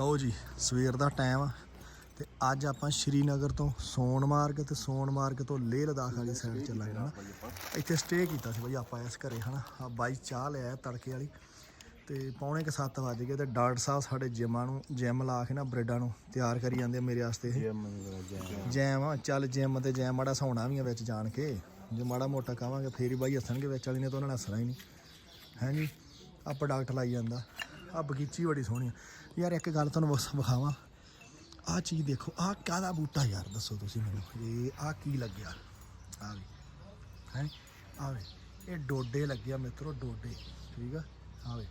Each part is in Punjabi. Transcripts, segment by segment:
ਲਓ ਜੀ ਸਵੇਰ ਦਾ ਟਾਈਮ ਆ। ਤੇ ਅੱਜ ਆਪਾਂ ਸ਼੍ਰੀਨਗਰ ਤੋਂ ਸੋਨਮਾਰਗ ਤੇ ਸੋਨਮਾਰਗ ਤੋਂ ਲੇਹ ਲਦਾਖ ਵਾਲੀ ਸਾਈਡ ਚੱਲਾਂਗੇ ਹਨਾ? ਇੱਥੇ ਸਟੇ ਕੀਤਾ ਸੀ ਬਈ ਆਪਾਂ ਇਸ ਘਰੇ ਹਨਾ? ਆ ਬਾਈ ਚਾਹ ਲਿਆ ਤੜਕੇ ਵਾਲੀ। ਤੇ ਪੌਣੇ ਕੁ 7 ਵਜ ਗਏ ਤੇ ਡਾਕਟਰ ਸਾਹਿਬ ਸਾਡੇ ਜਿਮਾਂ ਨੂੰ ਜਿਮ ਲਾ ਕੇ ਨਾ ਬ੍ਰੈਡਾਂ ਨੂੰ ਤਿਆਰ ਕਰੀ ਜਾਂਦੇ ਆ ਮੇਰੇ ਵਾਸਤੇ ਜੈਮ ਆ ਚੱਲ ਜਿਮ ਤੇ ਜੈਮ ਮਾੜਾ ਸੌਣਾ ਵੀ ਆ ਵਿੱਚ ਜਾਣ ਕੇ। ਜੇ ਮਾੜਾ ਮੋਟਾ ਕਹਾਂਗੇ ਫੇਰ ਹੀ ਬਾਈ ਹੱਸਣਗੇ ਵਿੱਚ ਵਾਲੀ ਨੇ ਤਾਂ ਉਹਨਾਂ ਨੇ ਹੱਸਣਾ ਹੀ ਨਹੀਂ। ਹੈ ਜੀ? ਆ ਪ੍ਰੋਡਕਟ ਲਾਈ ਜਾਂਦਾ। ਆ ਬਗੀਚੀ ਬੜੀ ਸੋਹਣੀ ਆ। ਯਾਰ ਇੱਕ ਗੱਲ ਤੁਹਾਨੂੰ ਬਸ ਵਿਖਾਵਾਂ। ਆ ਚੀਜ਼ ਦੇਖੋ ਆ ਕਾਹਦਾ ਬੂਟਾ ਯਾਰ, ਦੱਸੋ ਤੁਸੀਂ ਮੈਨੂੰ। ਇਹ ਆ ਕੀ ਲੱਗਿਆ? ਆ ਵੀ, ਹੈ? ਆ ਵੇ, ਇਹ ਡੋਡੇ ਲੱਗਿਆ ਮਿੱਤਰੋ, ਡੋਡੇ, ਠੀਕ ਆ? ਆ ਵੇ,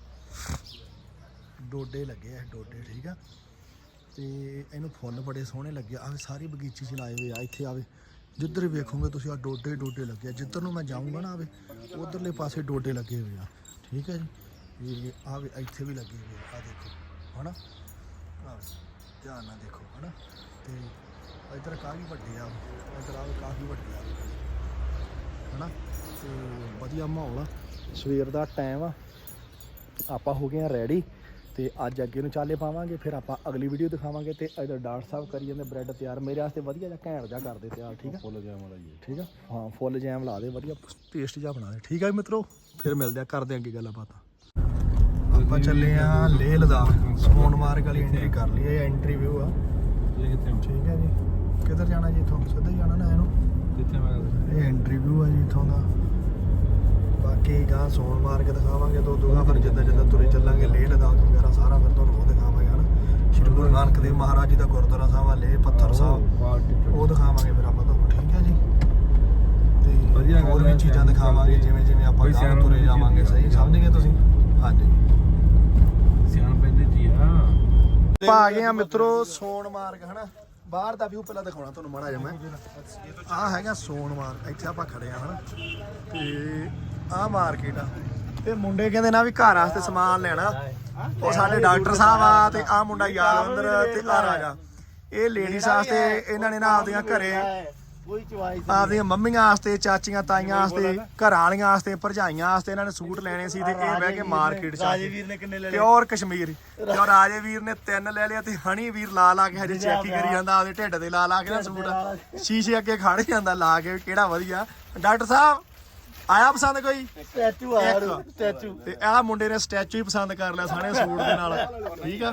ਡੋਡੇ ਲੱਗੇ ਆ ਇਹ ਡੋਡੇ, ਠੀਕ ਆ? ਤੇ ਇਹਨੂੰ ਫੁੱਲ ਬੜੇ ਸੋਹਣੇ ਲੱਗੇ ਆ। ਸਾਰੀ ਬਗੀਚੀ ਚ ਲਾਏ ਹੋਏ ਆ, ਇੱਥੇ ਆਵੇ ਜਿੱਧਰ ਵੇਖੋਗੇ ਤੁਸੀਂ ਆ ਡੋਡੇ ਡੋਡੇ ਲੱਗੇ ਜਿੱਧਰ ਨੂੰ ਮੈਂ ਜਾਊਂਗਾ ਨਾ ਆਵੇ ਉਧਰਲੇ ਪਾਸੇ ਡੋਡੇ ਲੱਗੇ ਹੋਏ ਆ। ਠੀਕ ਹੈ ਜੀ? ਇਹ ਆਵੇ ਇੱਥੇ ਵੀ ਲੱਗੇ ਹੋਏ ਆ ਆਹ ਦੇਖੋ ਹਨਾ? ਆਹ ਧਿਆਨ ਨਾਲ ਦੇਖੋ ਹਨਾ? ਤੇ ਇੱਧਰ ਕਾਫੀ ਵੱਡੇ ਆ ਇੱਧਰ ਆਵੇ ਕਾਫੀ ਵੱਡੇ ਆ ਹਨਾ? ਤੇ ਵਧੀਆ ਮਾਹੌਲ ਆ ਸਵੇਰ ਦਾ ਟਾਈਮ ਆ ਆਪਾਂ ਹੋ ਗਏ ਆ ਰੈਡੀ ਤੇ ਅੱਜ ਅੱਗੇ ਨੂੰ ਚਾਲੇ ਪਾਵਾਂਗੇ ਫਿਰ ਆਪਾਂ ਅਗਲੀ ਵੀਡੀਓ ਦਿਖਾਵਾਂਗੇ ਤੇ ਇਧਰ ਡਾਕਟਰ ਸਾਹਿਬ ਕਰੀ ਜਾਂਦੇ ਬ੍ਰੈਡ ਤਿਆਰ ਮੇਰੇ ਵਾਸਤੇ ਵਧੀਆ ਜਿਹਾ ਘੈਂਟ ਜਿਹਾ ਕਰਦੇ ਤਿਆਰ ਠੀਕ ਆ? ਫੁੱਲ ਜਾਮ ਵਾਲਾ ਜੀ ਠੀਕ ਆ? ਹਾਂ ਫੁੱਲ ਜੈਮ ਲਾ ਦੇ ਵਧੀਆ ਟੇਸਟ ਜਿਹਾ ਬਣਾ ਦੇ ਠੀਕ ਆ ਮਿੱਤਰੋ? ਫਿਰ ਮਿਲਦੇ ਆ ਕਰਦੇ ਆਂ ਅੱਗੇ ਗੱਲਾਂ ਬਾਤਾਂ ਆਪਾਂ ਚੱਲੇ ਆ ਲੇਹ ਲਦਾਖ ਸੋਨਮਾਰਗ ਵਾਲੀ ਐਂਟਰੀ ਕਰ ਲਈ ਇਹ ਐਂਟਰੀ ਵਿਊ ਆ। ਠੀਕ ਹੈ ਜੀ। ਕਿੱਧਰ ਜਾਣਾ ਜੀ ਇੱਥੋਂ? ਸਿੱਧਾ ਹੀ ਜਾਣਾ ਨਾ ਇਹਨੂੰ? ਕਿੱਥੇ ਮੈਂ ਇਹ ਐਂਟਰੀ ਵਿਊ ਆ ਜੀ ਇੱਥੋਂ ਦਾ। ਬਾਕੀ ਗਾਂ ਸੋਨਮਾਰਗ ਦਿਖਾਵਾਂਗੇ ਤੋਂ ਦੂਗਾ ਫਿਰ ਜਿੱਦਾਂ ਜਿੱਦਾਂ ਤੁਰੇ ਚੱਲਾਂਗੇ ਲੇਹ ਲਦਾਖ ਵਗੈਰਾ ਸਾਰਾ ਫਿਰ ਤੁਹਾਨੂੰ ਉਹ ਦਿਖਾਵਾਂਗੇ ਹਨਾ? ਸ਼੍ਰੀ ਗੁਰੂ ਨਾਨਕ ਦੇਵ ਮਹਾਰਾਜ ਜੀ ਦਾ ਗੁਰਦੁਆਰਾ ਸਾਹਿਬ ਆ ਲੇਹ ਪੱਥਰ ਸਾਹਿਬ। ਉਹ ਦਿਖਾਵਾਂਗੇ ਫਿਰ ਆਪਾਂ ਤੁਹਾਨੂੰ ਠੀਕ ਹੈ ਜੀ? ਤੇ ਵਧੀਆ ਹੋਰ ਵੀ ਚੀਜ਼ਾਂ ਦਿਖਾਵਾਂਗੇ ਜਿਵੇਂ ਜਿਵੇਂ ਆਪਾਂ ਗਾਂ ਤੁਰੇ ਜਾਵਾਂਗੇ ਸਹੀ ਸਮਝ ਗਏ ਤੁਸੀਂ? ਹਾਂਜੀ। ਸਿਆਣ ਪੈਂਦੇ ਜੀ ਆ ਆਪਾਂ ਗਏ ਆ ਮਿੱਤਰੋ ਸੋਨਮਾਰਗ ਹਨਾ? ਬਾਹਰ ਦਾ ਵਿਊ ਪਹਿਲਾਂ ਦਿਖਾਉਣਾ ਤੁਹਾਨੂੰ ਮਾੜਾ ਜਿਹਾ ਮੈਂ। ਆ ਹੈਗਾ ਸੋਨਮਾਰਗ ਇੱਥੇ ਆਪਾਂ ਖੜੇ ਆ, ਹਨਾ? ਤੇ ਆ ਮਾਰਕੀਟ ਆ। ਤੇ ਮੁੰਡੇ ਕਹਿੰਦੇ ਨਾ ਵੀ ਘਰ ਵਾਸਤੇ ਸਮਾਨ ਲੈਣਾ। ਉਹ ਸਾਡੇ ਡਾਕਟਰ ਸਾਹਿਬ ਆ, ਤੇ ਆ ਮੁੰਡਾ ਯਾਦਵਿੰਦਰ ਤੇ ਆ ਰਾਜਾ। ਇਹ ਲੇਡੀਜ਼ ਵਾਸਤੇ ਇਹਨਾਂ ਨੇ ਨਾ ਆਪਦੀਆਂ ਘਰੇ ਕੋਈ ਆਪਦੀਆਂ ਮੰਮੀਆਂ ਵਾਸਤੇ ਚਾਚੀਆਂ ਤਾਈਆਂ ਵਾਸਤੇ ਘਰਾਂ ਵਾਲੀਆਂ ਵਾਸਤੇ ਭਰਜਾਈਆਂ ਵਾਸਤੇ ਇਹਨਾਂ ਨੇ ਸੂਟ ਲੈਣੇ ਸੀ ਤੇ ਇਹ ਬਹਿ ਕੇ ਮਾਰਕੀਟ ਚ। ਰਾਜਵੀਰ ਨੇ ਕਿੰਨੇ ਲੈ ਲਏ? ਪਿਓਰ ਕਸ਼ਮੀਰ। ਉਹ ਰਾਜੇ ਵੀਰ ਨੇ ਤਿੰਨ ਲੈ ਲਿਆ ਤੇ ਹਣੀ ਵੀਰ ਲਾ ਲਾ ਕੇ ਹਜੇ ਚੈੱਕ ਹੀ ਕਰੀ ਜਾਂਦਾ ਆਪਦੇ ਢਿੱਡ ਤੇ ਲਾ ਲਾ ਕੇ ਨਾ ਸੂਟ। ਸ਼ੀਸ਼ੇ ਅੱਗੇ ਖੜ ਜਾਂਦਾ ਲਾ ਕੇ ਕਿਹੜਾ ਵਧੀਆ। ਡਾਕਟਰ ਸਾਹਿਬ ਆਇਆ ਪਸੰਦ ਕੋਈ? ਸਟੈਚੂ ਆ ਇੱਕ। ਸਟੈਚੂ ਤੇ ਆਹ ਮੁੰਡੇ ਨੇ ਸਟੈਚੂ ਹੀ ਪਸੰਦ ਕਰ ਲਿਆ ਸਾਨੇ ਸੂਟ ਦੇ ਨਾਲ। ਠੀਕ ਆ?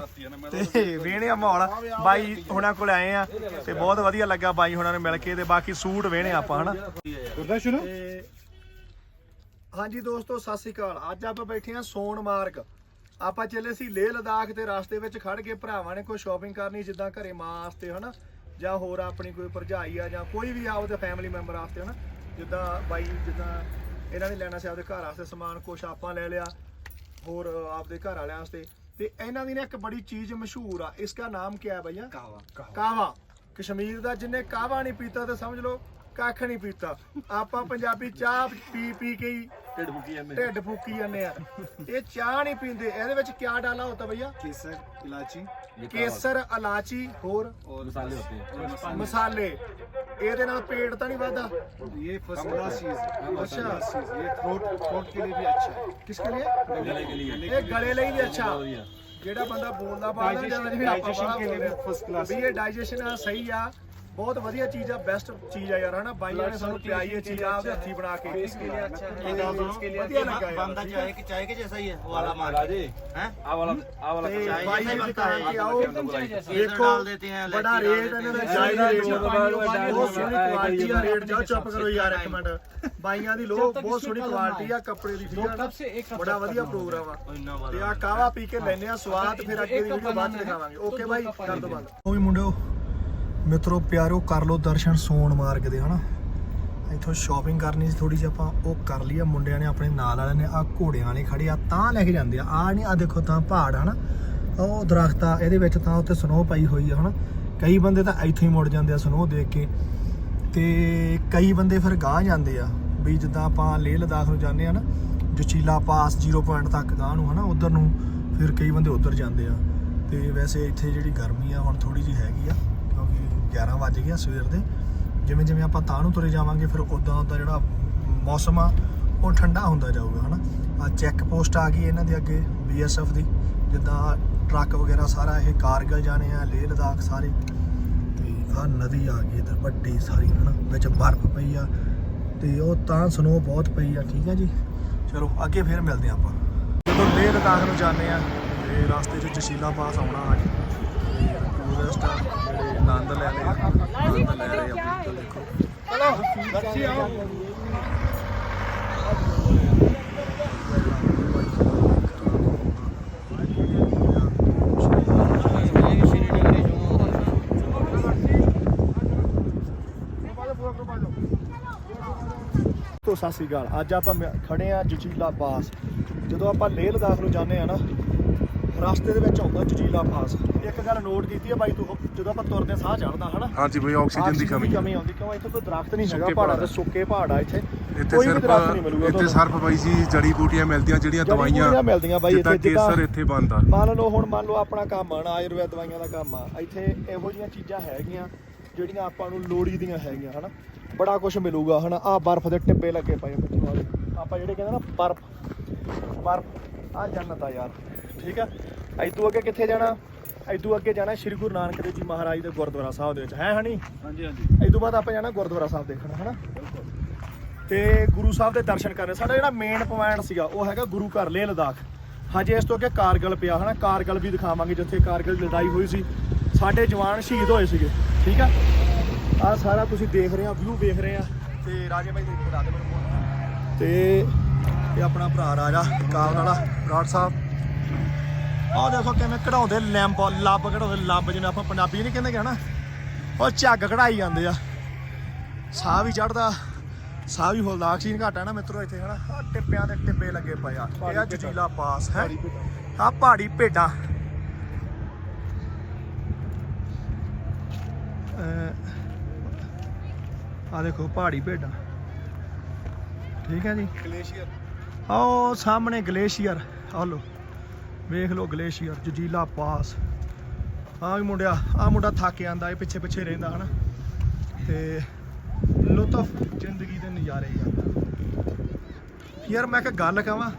ਤੇ ਵੇਹਣੇ ਆ ਮਾਹੌਲ ਬਾਈ ਹੁਣਾਂ ਕੋਲ ਆਏ ਆ ਤੇ ਬਹੁਤ ਵਧੀਆ ਲੱਗਾ ਬਾਈ ਹੁਣਾਂ ਨੂੰ ਮਿਲ ਕੇ ਤੇ ਬਾਕੀ ਸੂਟ ਵੇਹਣੇ ਆਪਾਂ ਹਨਾ? ਕਰਦਾ ਸ਼ੁਰੂ। ਹਾਂਜੀ ਦੋਸਤੋ ਸਤਿ ਸ੍ਰੀ ਅਕਾਲ। ਅੱਜ ਆਪਾਂ ਬੈਠੇ ਹਾਂ ਸੋਨਮਾਰਗ ਆਪਾਂ ਚੱਲੇ ਸੀ ਲੇਹ ਲਦਾਖ ਤੇ ਰਸਤੇ ਵਿੱਚ ਖੜ ਕੇ ਭਰਾਵਾਂ ਨੇ ਕੋਈ ਸ਼ਾਪਿੰਗ ਕਰਨੀ ਜਿੱਦਾਂ ਘਰੇ ਮਾਂ ਵਾਸਤੇ ਹਨਾ? ਜਾਂ ਹੋਰ ਆਪਣੀ ਕੋਈ ਭਰਜਾਈ ਆ ਜਾਂ ਕੋਈ ਵੀ ਆਪਦੇ ਫੈਮਿਲੀ ਮੈਂਬਰ ਵਾਸਤੇ ਹਨਾ? ਜਿੱਦਾਂ ਬਾਈ ਜਿੱਦਾਂ ਇਹਨਾਂ ਨੇ ਲੈਣਾ ਸੀ ਆਪਦੇ ਘਰ ਵਾਸਤੇ ਸਮਾਨ ਕੁਛ ਆਪਾਂ ਲੈ ਲਿਆ ਹੋਰ ਆਪਦੇ ਘਰ ਵਾਲਿਆਂ ਵਾਸਤੇ। ਤੇ ਇਹਨਾਂ ਦੀ ਨਾ ਇੱਕ ਬੜੀ ਚੀਜ਼ ਮਸ਼ਹੂਰ ਆ ਇਸਕਾ ਨਾਮ ਕੀ ਹੈ ਭਈਆ ਕਾਵਾ ਕਾਵਾ ਕਸ਼ਮੀਰ ਦਾ ਜਿੰਨੇ ਕਾਵਾ ਨਹੀਂ ਪੀਤਾ ਤੇ ਸਮਝ ਲਓ ਕੱਖ ਨਹੀਂ ਪੀਤਾ। ਆਪਾਂ ਪੰਜਾਬੀ ਚਾਹ ਪੀ ਪੀ ਕੇ ਹੀ ਢਿੱਡ ਫੂਕੀ ਜਾਂਦੇ ਢਿੱਡ ਫੁੱਕੀ ਜਾਂਦੇ ਆ। ਇਹ ਚਾਹ ਨਹੀਂ ਪੀਂਦੇ। ਇਹਦੇ ਵਿੱਚ ਕੀ ਡਾਲਾ ਹੁੰਦਾ ਬਈਆ? ਕੇਸਰ ਇਲਾਚੀ। ਕੇਸਰ ਇਲਾਚੀ ਹੋਰ? ਮਸਾਲੇ ਹੁੰਦੇ ਮਸਾਲੇ। ਇਹਦੇ ਨਾਲ ਪੇਟ ਤਾਂ ਨਹੀਂ ਵੱਧਦਾ ये फर्स्ट क्लास चीज है अच्छा। चीज ये थ्रोट थ्रोट के लिए भी अच्छा है ਕਿਸ ਲਈ गले के लिए ਇਹ ਗਲੇ ਲਈ ਵੀ ਅੱਛਾ बढ़िया ਜਿਹੜਾ ਬੰਦਾ ਬੋਲਦਾ ਬਾਹਰ ਜਾਂਦਾ ਜਿਵੇਂ ਆਪਾਂ Digestion ਬਾਹਰ ਕੇ ਲਈ ਬੋਲਦੇ ਆ। first class ਵੀ ਇਹ ਡਾਈਜੈਸ਼ਨ ਆ ਸਹੀ ਆ ਬਹੁਤ ਵਧੀਆ ਚੀਜ਼ ਆ ਬੈਸਟ ਚੀਜ਼ ਆ ਯਾਰ ਹਨਾ ਬਾਈਆਂ ਨੇ ਸਾਨੂੰ ਪਿਆਈ ਇਹ ਚੀਜ਼ ਆਪਦੇ ਹੱਥੀ ਬਣਾ ਕੇ इसके लिए अच्छा है ये गाँव इसके लिए बढ़िया अच्छा लगा है। यार, बनता ठीक चाय के चाय के जैसा ही है वो वाला मार राजे हैं आ वाला आ वाला ਤੇ चाय ਬਾਈ जैसा ही ਦੀ बनता ਦੁਕਾਨ है ਤੇ ਆਓ केसर ਦੇਖੋ डाल देते हैं ਬੜਾ इलायची ਰੇਟ डाल ਇਹਨਾਂ ਦਾ देते हैं। ਜਾਇਜ਼ ਰੇਟ ਬਹੁਤ ਸੋਹਣੀ ਕੁਆਲਿਟੀ ਆ ਰੇਟ ਜਾਓ ਚੁੱਪ ਕਰੋ ਯਾਰ ਇੱਕ ਮਿੰਟ ਬਾਈਆਂ ਦੀ ਲੋ ਬਹੁਤ ਸੋਹਣੀ ਕੁਆਲਿਟੀ ਆ ਕੱਪੜੇ ਦੀ ਠੀਕ ਆ ਨਾ? ਬੜਾ ਵਧੀਆ ਪ੍ਰੋਗਰਾਮ ਆ और इन्ना ਤੇ वाला ਆ ਕਾਵਾ ਪੀ ਕੇ ਲੈਨੇ ਆ ਸਵਾਦ ਫਿਰ ਅੱਗੇ ਦੀ ਵੀਡੀਓ ਬਾਅਦ ਚ ਦਿਖਾਵਾਂਗੇ ਓਕੇ ਬਾਈ ਕਰ ਦੋ ਬੰਦ ਉਹ ਵੀ ਮੁੰਡਿਓ ਮਿੱਤਰੋ, ਪਿਆਰੋ, ਕਰ ਲੋ ਦਰਸ਼ਨ ਸੋਨ ਮਾਰਗ ਦੇ, ਹਨਾ? ਇੱਥੋਂ ਸ਼ਾਪਿੰਗ ਕਰਨੀ ਸੀ ਥੋੜੀ ਜਿਹੀ ਆਪਾਂ, ਉਹ ਕਰ ਲਈ ਆ। ਮੁੰਡਿਆਂ ਨੇ ਆਪਣੇ ਨਾਲ ਵਾਲਿਆਂ ਨੇ ਆ ਘੋੜਿਆਂ ਵਾਲੇ ਖੜੇ ਆ, ਤਾਂ ਲੈ ਕੇ ਜਾਂਦੇ ਆ। ਆ ਨਹੀਂ ਆ ਦੇਖੋ ਤਾਂ ਪਹਾੜ, ਹਨਾ? ਉਹ ਦਰਖਤ ਆ, ਇਹਦੇ ਵਿੱਚ ਤਾਂ ਉੱਤੇ ਸਨੋ ਪਈ ਹੋਈ ਆ, ਹਨਾ? ਕਈ ਬੰਦੇ ਤਾਂ ਇੱਥੇ ਹੀ ਮੁੜ ਜਾਂਦੇ ਆ ਸਨੋ ਦੇਖ ਕੇ। ਤੇ ਕਈ ਬੰਦੇ ਫਿਰ ਗਾਂਹ ਜਾਂਦੇ ਆ, ਵੀ ਜਿੱਦਾਂ ਆਪਾਂ ਲੇਹ ਲਦਾਖ ਨੂੰ ਜਾਂਦੇ ਆ ਨਾ ਜਚੀਲਾ ਪਾਸ 0 ਪੁਆਇੰਟ ਤੱਕ ਗਾਂਹ ਨੂੰ, ਹਨਾ? ਉਧਰ ਨੂੰ ਫਿਰ ਕਈ ਬੰਦੇ ਉਧਰ ਜਾਂਦੇ ਆ। ਤੇ ਵੈਸੇ ਇੱਥੇ ਜਿਹੜੀ ਗਰਮੀ ਆ, ਹੁਣ ਥੋੜੀ ਜੀ ਹੈਗੀ ਆ। 11 ਵਜ ਗਏ ਸਵੇਰ ਦੇ। ਜਿਵੇਂ ਜਿਵੇਂ ਆਪਾਂ ਤਾਂ ਨੂੰ ਤੁਰੇ ਜਾਵਾਂਗੇ, ਫਿਰ ਉਦਾਂ ਉਦਾਂ ਜਿਹੜਾ ਮੌਸਮ ਆ, ਉਹ ਠੰਡਾ ਹੁੰਦਾ ਜਾਊਗਾ, ਹਨਾ? ਆ ਚੈੱਕ ਪੋਸਟ ਆ ਗਈ ਇਹਨਾਂ ਦੇ ਅੱਗੇ ਬੀਐਸਐਫ ਦੀ, ਜਿੱਦਾਂ ਟਰੱਕ ਵਗੈਰਾ ਸਾਰਾ ਇਹ ਕਾਰਗਲ ਜਾਣੇ ਆ, ਲੇਹ ਲਦਾਖ ਸਾਰੇ। ਤੇ ਆ ਨਦੀ ਆ ਗਈ ਇਧਰ, ਵੱਡੀ ਸਾਰੀ, ਹਨਾ? ਵਿੱਚ ਬਰਫ਼ ਪਈ ਆ, ਤੇ ਉਹ ਤਾਂ ਸਨੋ ਬਹੁਤ ਪਈ ਆ, ਠੀਕ ਆ ਜੀ? ਚਲੋ, ਅੱਗੇ ਫੇਰ ਮਿਲਦੇ ਆ ਆਪਾਂ। ਜਦੋਂ ਲੇਹ ਲਦਾਖ ਨੂੰ ਜਾਂਦੇ ਆ, ਤੇ ਰਸਤੇ 'ਚ ਜਸ਼ੀਲਾ ਪਾਸ ਆਉਣਾ ਅੱਜ। ਟੂਰਿਸਟ ਆਨੰਦ ਲੈ ਰਹੇ ਆਨੰਦ ਲੈ ਰਹੇ ਆ ਬਿਲਕੁਲ ਦੇਖੋ। ਤੋਂ ਸਤਿ ਸ਼੍ਰੀ ਅਕਾਲ। ਅੱਜ ਆਪਾਂ ਮ- ਖੜੇ ਆ ਜਚੀਲਾ ਪਾਸ। ਜਦੋਂ ਆਪਾਂ ਲੇਹ ਲਦਾਖ ਨੂੰ ਜਾਂਦੇ ਆ ਨਾ ਰਸਤੇ ਦੇ ਵਿੱਚ ਆਉਂਦਾ ਜਜੀਲਾ ਪਾਸ ਇੱਕ ਗੱਲ ਨੋਟ ਕੀਤੀ ਹੈ ਬਾਈ ਤੂੰ ਜਦੋਂ ਆਪਾਂ ਤੁਰਦੇ ਹਾਂ, ਸਾਹ ਚੜਦਾ ਹਨਾ? ਹਾਂਜੀ ਬਈ ਆਕਸੀਜਨ ਦੀ ਕਮੀ ਕਮੀ ਆਉਂਦੀ ਕਿਉਂ? ਇੱਥੇ ਕੋਈ ਦਰਖਤ ਨਹੀਂ ਹੈਗਾ ਸੁੱਕੇ ਪਹਾੜਾਂ ਦੇ ਪਹਾੜ। ਸੁੱਕੇ ਪਹਾੜ ਆ ਇੱਥੇ। ਇੱਥੇ ਕੋਈ ਵੀ ਦਰਖਤ ਨਹੀਂ ਸਿਰਫ ਮਿਲੂਗਾ ਇੱਥੇ ਤੁਹਾਨੂੰ। ਸਿਰਫ ਬਾਈ ਜੀ ਜੜੀ ਬੂਟੀਆਂ ਮਿਲਦੀਆਂ ਜਿਹੜੀਆਂ ਜੜੀ ਦਵਾਈਆਂ ਮਿਲਦੀਆਂ ਬਾਈ ਜਿੱਦਾਂ ਇੱਥੇ, ਜਿੱਦਾਂ- ਕੇਸਰ ਇੱਥੇ ਬਣਦਾ ਮੰਨ ਲਓ ਹੁਣ ਮੰਨ ਲਓ ਆਪਣਾ ਕੰਮ ਆ ਨਾ ਆਯੁਰਵੈਦ ਦਵਾਈਆਂ ਦਾ ਕੰਮ ਆ। ਇੱਥੇ ਇਹੋ ਜਿਹੀਆਂ ਚੀਜ਼ਾਂ ਹੈਗੀਆਂ ਜਿਹੜੀਆਂ ਆਪਾਂ ਨੂੰ ਲੋੜੀ ਦੀਆਂ ਹੈਗੀਆਂ ਹਨਾ? ਬੜਾ ਕੁਝ ਮਿਲੂਗਾ ਹਨਾ? ਆ ਬਰਫ਼ ਦੇ ਟਿੱਬੇ ਲੱਗੇ ਪਏ ਆ ਮਿੱਠੂ ਵਾਲੇ। ਆਪਾਂ ਜਿਹੜੇ ਕਹਿੰਦੇ ਨਾ ਬਰਫ਼ ਬਰਫ਼ ਆ ਜੰਨਤ ਆ ਯਾਰ। ਠੀਕ ਆ? ਇਦੋਂ ਅੱਗੇ ਕਿੱਥੇ ਜਾਣਾ? ਇਦੋਂ ਅੱਗੇ ਜਾਣਾ ਸ਼੍ਰੀ ਗੁਰੂ ਨਾਨਕ ਦੇਵ ਜੀ ਮਹਾਰਾਜ ਦੇ ਗੁਰਦੁਆਰਾ ਸਾਹਿਬ ਦੇ ਵਿੱਚ ਹੈ ਹਣੀ ਹਾਂਜੀ ਹਾਂਜੀ। ਇਦੋਂ ਬਾਅਦ ਆਪਾਂ ਜਾਣਾ ਗੁਰਦੁਆਰਾ ਸਾਹਿਬ ਦੇਖਣਾ ਹਨਾ? ਤੇ ਗੁਰੂ ਸਾਹਿਬ ਦੇ ਦਰਸ਼ਨ ਕਰਨੇ। ਸਾਡਾ ਜਿਹੜਾ ਮੇਨ ਪੁਆਇੰਟ ਸੀਗਾ ਉਹ ਹੈਗਾ ਗੁਰੂ ਘਰ ਲੇਹ ਲਦਾਖ। ਹਜੇ ਇਸ ਤੋਂ ਅੱਗੇ ਕਾਰਗਲ ਪਿਆ ਹਨਾ? ਕਾਰਗਲ ਵੀ ਦਿਖਾਵਾਂਗੇ ਜਿੱਥੇ ਕਾਰਗਲ ਲੜਾਈ ਹੋਈ ਸੀ। ਸਾਡੇ ਜਵਾਨ ਸ਼ਹੀਦ ਹੋਏ ਸੀਗੇ ਠੀਕ ਆ? ਆ ਸਾਰਾ ਤੁਸੀਂ ਦੇਖ ਰਹੇ ਆ ਵਿਊ ਵੇਖ ਰਹੇ ਆ। ਤੇ ਰਾਜੇ ਭਾਈ ਦੇ ਬਣਾ ਦੇ ਮੈਨੂੰ। ਤੇ ਇਹ ਆਪਣਾ ਭਰਾ ਰਾਜਾ ਕਾਲ ਵਾਲਾ ਬਰਾੜ ਸਾਹਿਬ। ਆਹ ਦੇਖੋ ਕਿਵੇਂ ਕਢਾਉਂਦੇ ਲੈਂਬ ਲੱਬ ਕਢਾਉਂਦੇ ਲੱਬ ਜਿਵੇਂ ਆਪਾਂ ਪੰਜਾਬੀ ਨਹੀਂ ਕਹਿੰਦੇ ਹਨਾ। ਉਹ ਝੱਗ ਕਢਾਈ ਜਾਂਦੇ ਆ। ਸਾਹ ਵੀ ਚੜਦਾ ਸਾਹ ਵੀ ਹੁੰਦਾ ਆਕਸੀਜਨ ਘਟਾ ਨਾ ਮਿੱਤਰੋ ਇੱਥੇ ਹਨਾ। ਟਿੱਪਿਆਂ ਦੇ ਟਿੱਬੇ ਲੱਗੇ ਪਏ ਆ। ਇਹ ਆ ਜਜੀਲਾ ਪਾਸ ਹੈ? ਆ ਪਹਾੜੀ ਭੇਡਾਂ। ਆ ਦੇਖੋ ਪਹਾੜੀ ਭੇਡਾਂ। ਠੀਕ ਹੈ ਜੀ। ਗਲੇਸ਼ੀਅਰ। ਆਓ ਸਾਹਮਣੇ ਗਲੇਸ਼ੀਅਰ। ਆ ਲੋ ਵੇਖ ਲੋ ਗਲੇਸ਼ੀਅਰ ਜਜੀਲਾ ਪਾਸ। ਆ ਵੀ ਮੁੰਡਿਆ ਆ ਮੁੰਡਾ ਥੱਕ ਜਾਂਦਾ ਇਹ ਪਿੱਛੇ ਪਿੱਛੇ ਰਹਿੰਦਾ ਹਨਾ? ਤੇ ਲੁਤਫ ਜ਼ਿੰਦਗੀ ਦੇ ਨਜ਼ਾਰੇ ਯਾਰ ਯਾਰ ਮੈਂ ਇੱਕ ਗੱਲ ਕਹਾਂ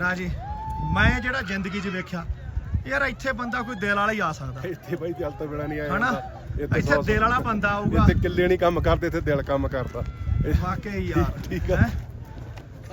ਰਾਜੇ ਮੈਂ ਜਿਹੜਾ ਜ਼ਿੰਦਗੀ 'ਚ ਵੇਖਿਆ ਯਾਰ ਇੱਥੇ ਬੰਦਾ ਕੋਈ ਦਿਲ ਵਾਲਾ ਹੀ ਆ ਸਕਦਾ। ਇੱਥੇ ਬਾਈ ਦਿਲ ਤੋਂ ਬਿਨਾ ਨਹੀਂ ਆਇਆ ਹਨਾ? ਇੱਥੇ ਦਿਲ ਵਾਲਾ ਬੰਦਾ ਆਊਗਾ। ਇੱਥੇ ਕਿੱਲੇ ਨਹੀਂ ਕੰਮ ਕਰਦੇ ਇੱਥੇ ਦਿਲ ਕੰਮ ਕਰਦਾ। ਵਾਕਈ ਯਾਰ ਠੀਕ। ਹੈਂ?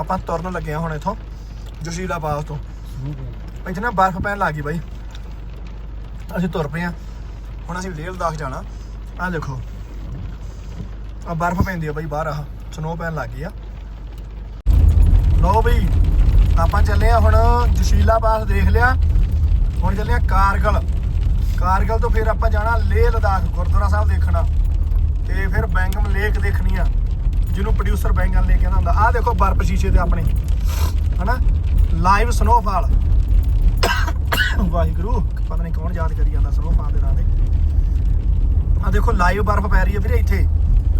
ਆਪਾਂ ਤੁਰਨ ਲੱਗੇ ਹਾਂ ਹੁਣ ਇਥੋਂ, ਜੋਸ਼ੀਲਾ ਪਾਸ ਤੋਂ। ਇੱਥੇ ਨਾ ਬਰਫ਼ ਪੈਣ ਲੱਗੀ ਬਾਈ। ਅਸੀਂ ਤੁਰ ਪਏ ਆ ਹੁਣ ਅਸੀਂ ਲੇਹ ਲਦਾਖ ਜਾਣਾ। ਆਹ ਦੇਖੋ। ਆ ਬਰਫ਼ ਪੈਂਦੀ ਆ ਬਾਈ ਬਾਹਰ, ਆਹ ਸਨੋ ਪੈਣ ਲੱਗ ਗਈ ਆ। ਲੋ ਬਈ, ਆਪਾਂ ਚੱਲੇ ਆ ਹੁਣ ਜਸ਼ੀਲਾ ਪਾਸ ਦੇਖ ਲਿਆ। ਹੁਣ ਚੱਲੇ ਆ ਕਾਰਗਲ। ਕਾਰਗਲ ਤੋਂ ਫਿਰ ਆਪਾਂ ਜਾਣਾ ਲੇਹ ਲਦਾਖ, ਗੁਰਦੁਆਰਾ ਸਾਹਿਬ ਦੇਖਣਾ। ਤੇ ਫਿਰ ਬੈਂਗਮ ਲੇਕ ਦੇਖਣੀ ਆ। ਜਿਹਨੂੰ ਪ੍ਰੋਡਿਊਸਰ ਬੈਂਗਮ ਲੇਕ ਕਹਿੰਦਾ ਹੁੰਦਾ, ਆਹ ਦੇਖੋ ਬਰਫ਼ ਸ਼ੀਸ਼ੇ ਤੇ ਆਪਣੇ, ਹਨਾ? ਲਾਈਵ ਸਨੋਫਾਲ ਵਾਹਿਗੁਰੂ, ਪਤਾ ਨਹੀਂ ਕੌਣ ਯਾਦ ਕਰੀ ਜਾਂਦਾ ਸਨੋਫਾਲ ਦੇ ਨਾਂ ਤੇ। ਆ ਦੇਖੋ ਲਾਈਵ ਬਰਫ਼ ਪੈ ਰਹੀ ਹੈ ਵੀਰੇ ਇੱਥੇ,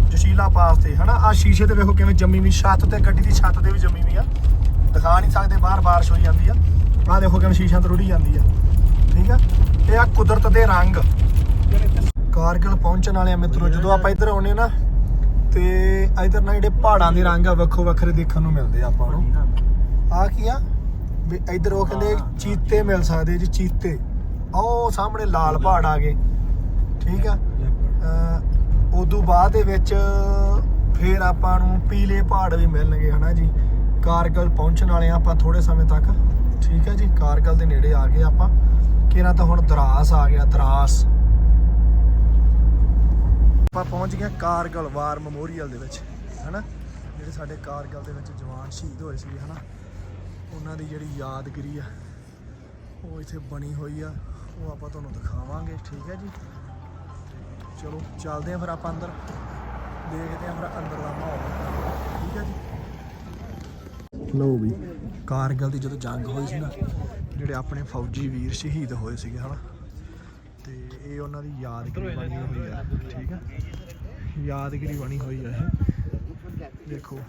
ਜਸ਼ੀਲਾ ਪਾਸ ਤੇ, ਹਨਾ? ਆ ਸ਼ੀਸ਼ੇ ਤੇ ਵੇਖੋ ਕਿਵੇਂ ਜੰਮੀ ਵੀ, ਛੱਤ ਤੇ ਗੱਡੀ ਦੀ ਛੱਤ ਤੇ ਵੀ ਜੰਮੀ ਵੀ ਆ। ਦਿਖਾ ਨਹੀਂ ਸਕਦੇ, ਬਾਹਰ ਬਾਰਿਸ਼ ਹੋਈ ਜਾਂਦੀ ਆ। ਆ ਦੇਖੋ ਕਿਵੇਂ ਸ਼ੀਸ਼ਾ ਤੇ ਰੁੜੀ ਜਾਂਦੀ ਆ। ਠੀਕ ਆ? ਇਹ ਆ ਕੁਦਰਤ ਦੇ ਰੰਗ। ਕਾਰਗਲ ਪਹੁੰਚਣ ਵਾਲੇ ਆ ਮਿੱਤਰੋ, ਜਦੋਂ ਆਪਾਂ ਇੱਧਰ ਆਉਨੇ ਨਾ ਤੇ ਇੱਧਰ ਨਾ ਜਿਹੜੇ ਪਹਾੜਾਂ ਦੇ ਰੰਗ ਆ ਵੱਖੋ ਵੱਖਰੇ ਦੇਖਣ ਨੂੰ ਮਿਲਦੇ ਆ ਆਪਾਂ ਨੂੰ। ਆ ਕੀ ਆ? ਵੀ ਇੱਧਰ ਉਹ ਕਹਿੰਦੇ ਚੀਤੇ ਮਿਲ ਸਕਦੇ ਜੀ ਚੀਤੇ। ਆਹ ਉਹ ਸਾਹਮਣੇ ਲਾਲ ਪਹਾੜ ਆ ਗਏ। ਠੀਕ ਆ? ਉਦੋਂ ਬਾਅਦ ਦੇ ਵਿੱਚ ਫਿਰ ਆਪਾਂ ਨੂੰ ਪੀਲੇ ਪਹਾੜ ਵੀ ਮਿਲਣਗੇ ਹਨਾ ਜੀ? ਕਾਰਗਲ ਪਹੁੰਚਣ ਵਾਲੇ ਆਪਾਂ ਥੋੜੇ ਸਮੇਂ ਤੱਕ। ਠੀਕ ਹੈ ਜੀ? ਕਾਰਗਲ ਦੇ ਨੇੜੇ ਆ ਗਏ ਆਪਾਂ। ਕਿਹਨਾਂ ਤਾਂ ਹੁਣ ਦਰਾਸ ਆ ਗਿਆ ਦਰਾਸ। ਆਪਾਂ ਪਹੁੰਚ ਗਏ ਕਾਰਗਲ ਵਾਰ ਮੈਮੋਰੀਅਲ ਦੇ ਵਿੱਚ, ਹਨਾ? ਜਿਹੜੇ ਸਾਡੇ ਕਾਰਗਲ ਦੇ ਵਿੱਚ ਜਵਾਨ ਸ਼ਹੀਦ ਹੋਏ ਸੀ ਹਨਾ? ਉਹਨਾਂ ਦੀ ਜਿਹੜੀ ਯਾਦਗਿਰੀ ਆ, ਉਹ ਇੱਥੇ ਬਣੀ ਹੋਈ ਆ। ਉਹ ਆਪਾਂ ਤੁਹਾਨੂੰ ਦਿਖਾਵਾਂਗੇ, ਠੀਕ ਹੈ ਜੀ? ਚਲੋ, ਚੱਲਦੇ ਆ ਫਿਰ ਆਪਾਂ ਅੰਦਰ। ਦੇਖਦੇ ਆ ਫਿਰ ਅੰਦਰ ਦਾ ਮਾਹੌਲ, ਠੀਕ ਹੈ ਜੀ? ਲਓ ਵੀ, ਕਾਰਗਲ ਦੀ ਜਦੋਂ ਜੰਗ ਹੋਈ ਸੀ ਨਾ, ਜਿਹੜੇ ਆਪਣੇ ਫੌਜੀ ਵੀਰ ਸ਼ਹੀਦ ਹੋਏ ਸੀਗੇ, ਹਨਾ? ਤੇ ਇਹ ਉਹਨਾਂ ਦੀ ਯਾਦਗਿਰੀ ਬਣੀ ਹੋਈ ਆ ਠੀਕ ਆ? ਯਾਦਗਿਰੀ ਬਣੀ ਹੋਈ ਇਹ। ਦੇਖੋ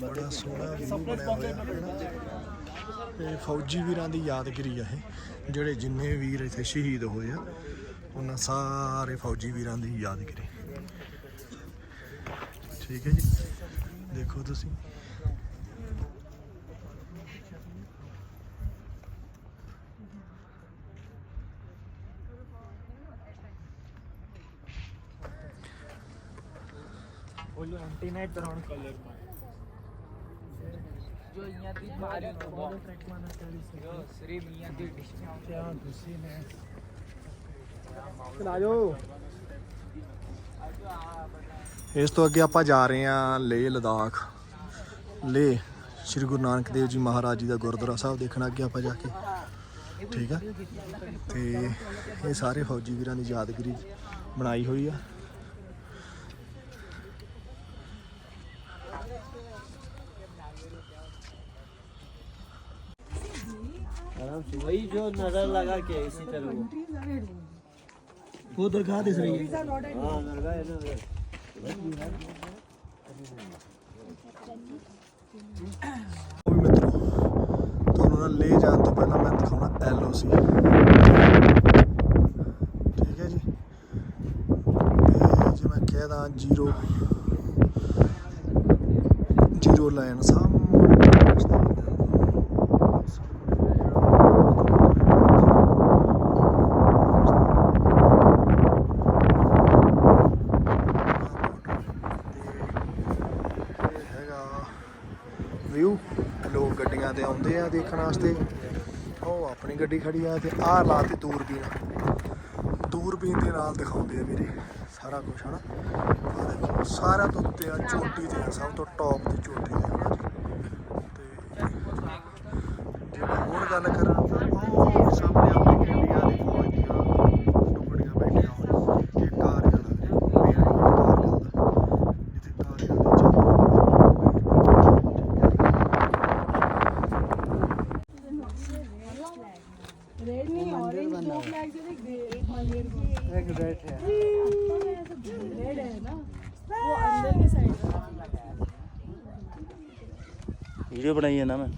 ਬੜਾ ਸੋਹਣਾ ਵਿਊ ਬਣਿਆ ਹੋਇਆ ਹਨਾ ਇਹ ਫੌਜੀ ਵੀਰਾਂ ਦੀ ਯਾਦਗਿਰੀ ਇਹ ਜਿਹੜੇ ਜਿੰਨੇ ਵੀਰ ਇੱਥੇ ਸ਼ਹੀਦ ਹੋਏ ਆ ਉਹਨਾਂ ਸਾਰੇ ਫੌਜੀ ਵੀਰਾਂ ਦੀ ਯਾਦਗਿਰੀ। ਠੀਕ ਹੈ ਜੀ? ਦੇਖੋ ਤੁਸੀਂ। ਇਸ ਤੋਂ ਅੱਗੇ ਆਪਾਂ ਜਾ ਰਹੇ ਹਾਂ ਲੇਹ ਲਦਾਖ। ਲੇਹ ਸ੍ਰੀ ਗੁਰੂ ਨਾਨਕ ਦੇਵ ਜੀ ਮਹਾਰਾਜ ਜੀ ਦਾ ਗੁਰਦੁਆਰਾ ਸਾਹਿਬ ਦੇਖਣਾ ਅੱਗੇ ਆਪਾਂ ਜਾ ਕੇ। ਠੀਕ ਆ? ਤੇ ਇਹ ਸਾਰੇ ਫੌਜੀ ਵੀਰਾਂ ਦੀ ਯਾਦਗਰੀ ਬਣਾਈ ਹੋਈ ਆ। वही जो नजर लगा के इसी तरह वो ਉਹ ਦਰਗਾਹ ਦਿਸ ਰਹੀ ਹੈ हाँ लगा है ना ਉਹ ਵੀ ਮਿੱਤਰੋ ਤੁਹਾਨੂੰ ਨਾ ਲੈ ਜਾਣ ਤੋਂ ਪਹਿਲਾਂ ਮੈਂ ਦਿਖਾਉਣਾ ਐਲਓਸੀ ਠੀਕ ਹੈ ਜੀ ਤੇ ਜੇ ਮੈਂ ਕਹਿਦਾ ਜ਼ੀਰੋ ਜ਼ੀਰੋ ਲਾਈਨ ਸਾਹਮਣੇ ਆਉਂਦੇ ਵਾਸਤੇ। ਉਹ ਆਪਣੀ ਗੱਡੀ ਖੜੀ ਆ ਤੇ ਆਹ ਲਾਤੀ ਦੂਰਬੀਨ। ਦੂਰਬੀਨ ਦੇ ਨਾਲ ਦਿਖਾਉਂਦੇ ਆ ਵੀਰੇ, ਸਾਰਾ ਕੁਝ ਹਨਾ? ਆਹ ਦੇਖੋ ਸਾਰਾ ਤੋਂ ਉੱਤੇ ਆ, ਚੋਟੀ ਤੇ ਆ, ਸਭ ਤੋਂ ਟੌਪ ਦੀ ਚੋਟੀ ਤੇ ਹਨਾ ਜੀ ਤੇ ਜੇ ਮੈਂ ਹੋਰ ਗੱਲ ਕਰਾਂ ਤਾਂ ਉਹ ਸਾਹਮਣੇ ਆਪਣੀ ਇੰਡੀਆ ਦੀ ਫੌਜ ਦੀਆਂ ਟੁਕੜੀਆਂ ਬੈਠੀਆਂ ਹੋਈਆਂ ਇਹ ਕਾਰਗਲ ਆ ਮੇਨ ਕਾਰਗਲ ਦਾ ਜਿੱਥੇ ਕਾਰਗਲ ਦੀ ਜੰਗ रेड नहीं ऑरेंज दो फ्लैग जो एक एक मंदिर की एक रेड है रेड है ना वो अंदर के साइड वीडियो बनाई है ना मैं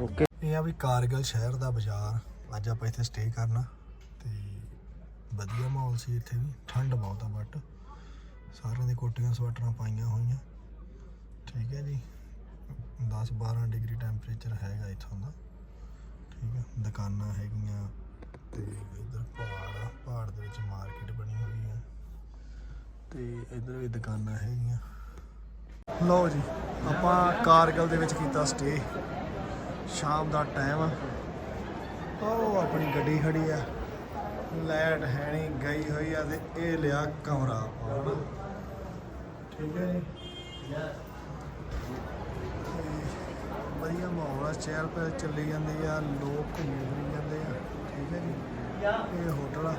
ਓਕੇ ਇਹ ਆ ਵੀ ਕਾਰਗਲ ਸ਼ਹਿਰ ਦਾ ਬਾਜ਼ਾਰ ਅੱਜ ਆਪਾਂ ਇੱਥੇ ਸਟੇ ਕਰਨਾ ਤੇ ਵਧੀਆ ਮਾਹੌਲ ਸੀ ਇੱਥੇ ਵੀ, ਠੰਡ ਬਹੁਤ ਆ ਬਟ ਸਾਰਿਆਂ ਦੇ ਕੋਟੀਆਂ, ਸਵੈਟਰਾਂ ਪਾਈਆਂ ਹੋਈਆਂ। ਠੀਕ ਹੈ ਜੀ। 10 12 ਡਿਗਰੀ ਟੈਂਪਰੇਚਰ ਹੈਗਾ ਇੱਥੋਂ ਦਾ। ਠੀਕ ਹੈ, ਦੁਕਾਨਾਂ ਹੈਗੀਆਂ ਤੇ ਇਧਰ ਪਹਾੜ ਆ, ਪਹਾੜ ਦੇ ਵਿੱਚ ਮਾਰਕੀਟ ਬਣੀ ਹੋਈ ਆ। ਤੇ ਇਧਰ ਵੀ ਦੁਕਾਨਾਂ ਹੈਗੀਆਂ। ਲਓ ਜੀ, ਆਪਾਂ ਕਾਰਗਲ ਦੇ ਵਿੱਚ ਕੀਤਾ ਸਟੇ ਸ਼ਾਮ ਦਾ ਟਾਈਮ ਆ। ਉਹ ਆਪਣੀ ਗੱਡੀ ਖੜੀ ਆ। ਲਾਈਟ ਹੈ ਨਹੀਂ ਗਈ ਹੋਈ ਆ ਤੇ ਇਹ ਲਿਆ ਕਮਰਾ ਆਪਾਂ ਹਨਾ? ਠੀਕ ਹੈ ਜੀ। ਵਧੀਆ ਮਾਹੌਲ ਆ ਚਹਿਲ ਪਹਿਲ ਚੱਲੀ ਜਾਂਦੀ ਆ ਲੋਕ ਘੁੰਮੀ ਜਾਂਦੇ ਆ। ਠੀਕ ਹੈ ਜੀ। ਇਹ ਹੋਟਲ ਆ।